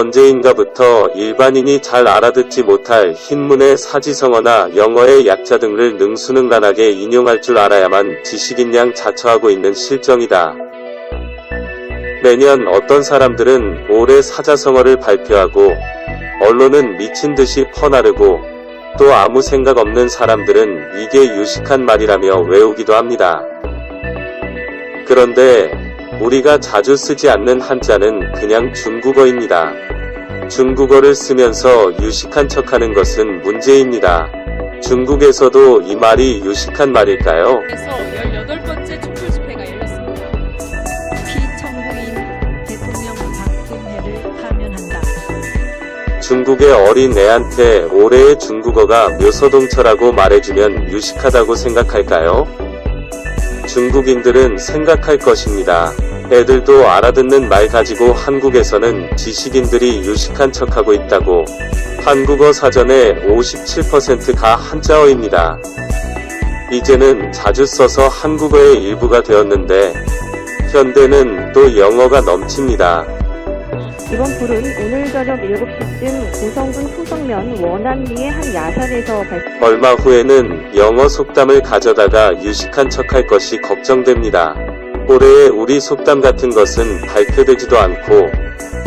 언제인가부터 일반인이 잘 알아듣지 못할 흰문의 사지성어나 영어의 약자 등을 능수능란하게 인용할 줄 알아야만 지식인 양 자처하고 있는 실정이다. 매년 어떤 사람들은 올해 사자성어를 발표하고 언론은 미친 듯이 퍼나르고 또 아무 생각 없는 사람들은 이게 유식한 말이라며 외우기도 합니다. 그런데 우리가 자주 쓰지 않는 한자는 그냥 중국어입니다. 중국어를 쓰면서 유식한 척하는 것은 문제입니다. 중국에서도 이 말이 유식한 말일까요? 에서 18번째 촛불 집회가 열렸습니다. 피청구인 대통령 박근혜를 파면한다. 중국의 어린 애한테 올해의 중국어가 묘서동처라고 말해주면 유식하다고 생각할까요? 중국인들은 생각할 것입니다. 애들도 알아듣는 말 가지고 한국에서는 지식인들이 유식한 척하고 있다고. 한국어 사전의 57%가 한자어입니다. 이제는 자주 써서 한국어의 일부가 되었는데, 현대는 또 영어가 넘칩니다. 이번 불은 오늘 저녁 7시쯤 고성군 소성면 원안리의 한 야산에서 발 얼마 후에는 영어 속담을 가져다가 유식한 척할 것이 걱정됩니다. 올해의 우리 속담 같은 것은 발표되지도 않고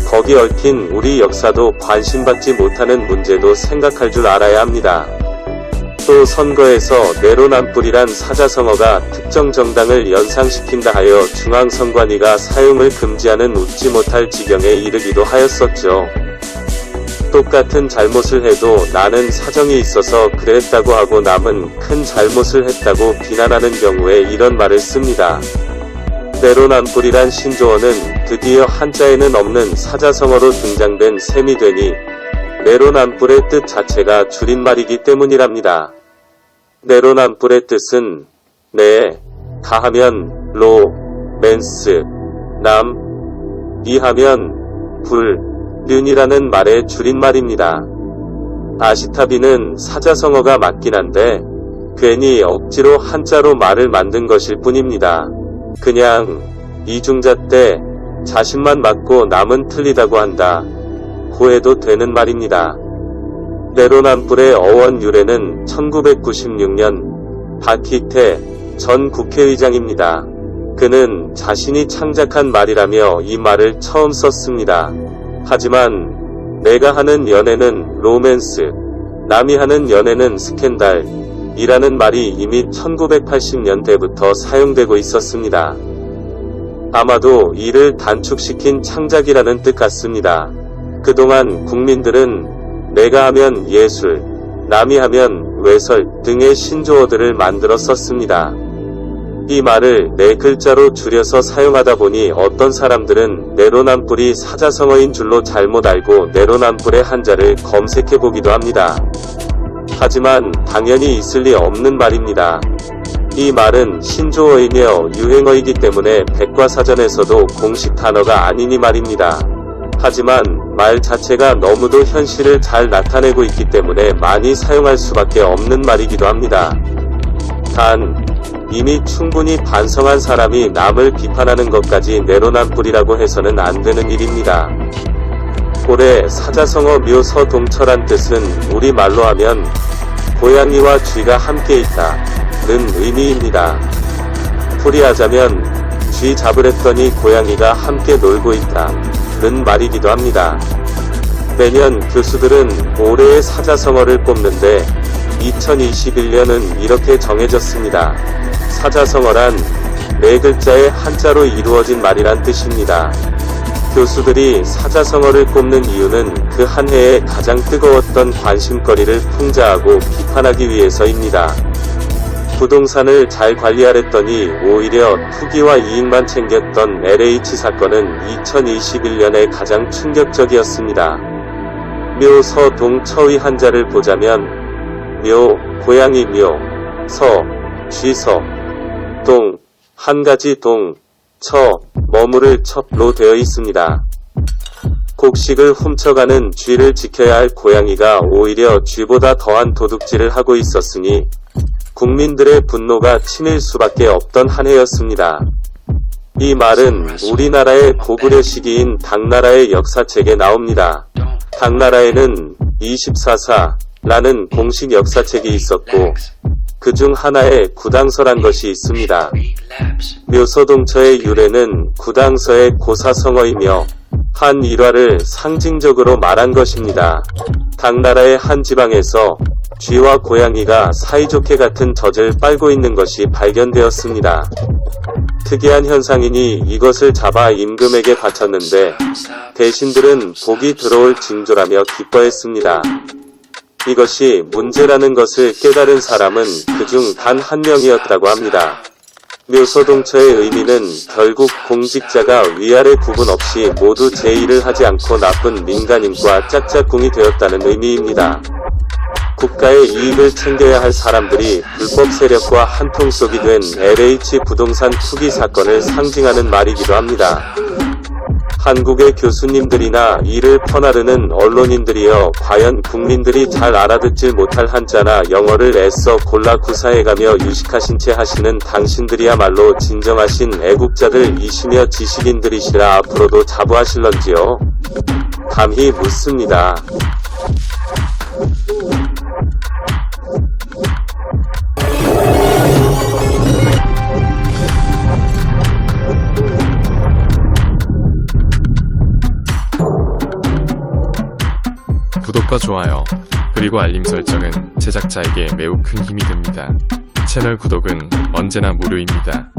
거기 얽힌 우리 역사도 관심받지 못하는 문제도 생각할 줄 알아야 합니다. 또 선거에서 내로남불이란 사자성어가 특정 정당을 연상시킨다 하여 중앙선관위가 사용을 금지하는 웃지 못할 지경에 이르기도 하였었죠. 똑같은 잘못을 해도 나는 사정이 있어서 그랬다고 하고 남은 큰 잘못을 했다고 비난하는 경우에 이런 말을 씁니다. 내로남불이란 신조어는 드디어 한자에는 없는 사자성어로 등장된 셈이 되니 내로남불의 뜻 자체가 줄임말이기 때문이랍니다. 내로남불의 뜻은 내, 가하면 로, 맨스, 남, 이하면 불, 륜이라는 말의 줄임말입니다. 아시타비는 사자성어가 맞긴 한데 괜히 억지로 한자로 말을 만든 것일 뿐입니다. 그냥 이중자 때 자신만 맞고 남은 틀리다고 한다. 고해도 되는 말입니다. 내로남불의 어원 유래는 1996년 박희태 전 국회의장입니다. 그는 자신이 창작한 말이라며 이 말을 처음 썼습니다. 하지만 내가 하는 연애는 로맨스, 남이 하는 연애는 스캔들, 이라는 말이 이미 1980년대부터 사용되고 있었습니다. 아마도 이를 단축시킨 창작이라는 뜻 같습니다. 그동안 국민들은 내가 하면 예술, 남이 하면 외설 등의 신조어들을 만들어 썼습니다. 이 말을 네 글자로 줄여서 사용하다 보니 어떤 사람들은 내로남불이 사자성어인 줄로 잘못 알고 내로남불의 한자를 검색해 보기도 합니다. 하지만 당연히 있을 리 없는 말입니다. 이 말은 신조어이며 유행어이기 때문에 백과사전에서도 공식 단어가 아니니 말입니다. 하지만 말 자체가 너무도 현실을 잘 나타내고 있기 때문에 많이 사용할 수밖에 없는 말이기도 합니다. 단, 이미 충분히 반성한 사람이 남을 비판하는 것까지 내로남불이라고 해서는 안 되는 일입니다. 올해 사자성어 묘서 동철한 뜻은 우리말로 하면 고양이와 쥐가 함께 있다 는 의미입니다. 풀이하자면 쥐 잡으랬더니 고양이가 함께 놀고 있다 는 말이기도 합니다. 매년 교수들은 올해의 사자성어를 뽑는데 2021년은 이렇게 정해졌습니다. 사자성어란 네 글자의 한자로 이루어진 말이란 뜻입니다. 교수들이 사자성어를 꼽는 이유는 그 한 해에 가장 뜨거웠던 관심거리를 풍자하고 비판하기 위해서입니다. 부동산을 잘 관리하랬더니 오히려 투기와 이익만 챙겼던 LH 사건은 2021년에 가장 충격적이었습니다. 묘서 동 처의 한자를 보자면 묘, 고양이 묘, 서, 쥐서, 동, 한 가지 동, 처, 머무를 첩로 되어 있습니다. 곡식을 훔쳐가는 쥐를 지켜야 할 고양이가 오히려 쥐보다 더한 도둑질을 하고 있었으니 국민들의 분노가 치밀 수밖에 없던 한 해였습니다. 이 말은 우리나라의 고구려 시기인 당나라의 역사책에 나옵니다. 당나라에는 24사라는 공식 역사책이 있었고 그중 하나에 구당서란 것이 있습니다. 묘소동처의 유래는 구당서의 고사성어이며 한 일화를 상징적으로 말한 것입니다. 당나라의 한 지방에서 쥐와 고양이가 사이좋게 같은 젖을 빨고 있는 것이 발견되었습니다. 특이한 현상이니 이것을 잡아 임금에게 바쳤는데 대신들은 복이 들어올 징조라며 기뻐했습니다. 이것이 문제라는 것을 깨달은 사람은 그중 단 한 명이었다고 합니다. 묘소동처의 의미는 결국 공직자가 위아래 구분 없이 모두 제의를 하지 않고 나쁜 민간인과 짝짝꿍이 되었다는 의미입니다. 국가의 이익을 챙겨야 할 사람들이 불법 세력과 한통속이 된 LH 부동산 투기 사건을 상징하는 말이기도 합니다. 한국의 교수님들이나 이를 퍼나르는 언론인들이여 과연 국민들이 잘 알아듣질 못할 한자나 영어를 애써 골라 구사해가며 유식하신 채 하시는 당신들이야말로 진정하신 애국자들이시며 지식인들이시라 앞으로도 자부하실런지요? 감히 묻습니다. 구독과 좋아요, 그리고 알림 설정은 제작자에게 매우 큰 힘이 됩니다. 채널 구독은 언제나 무료입니다.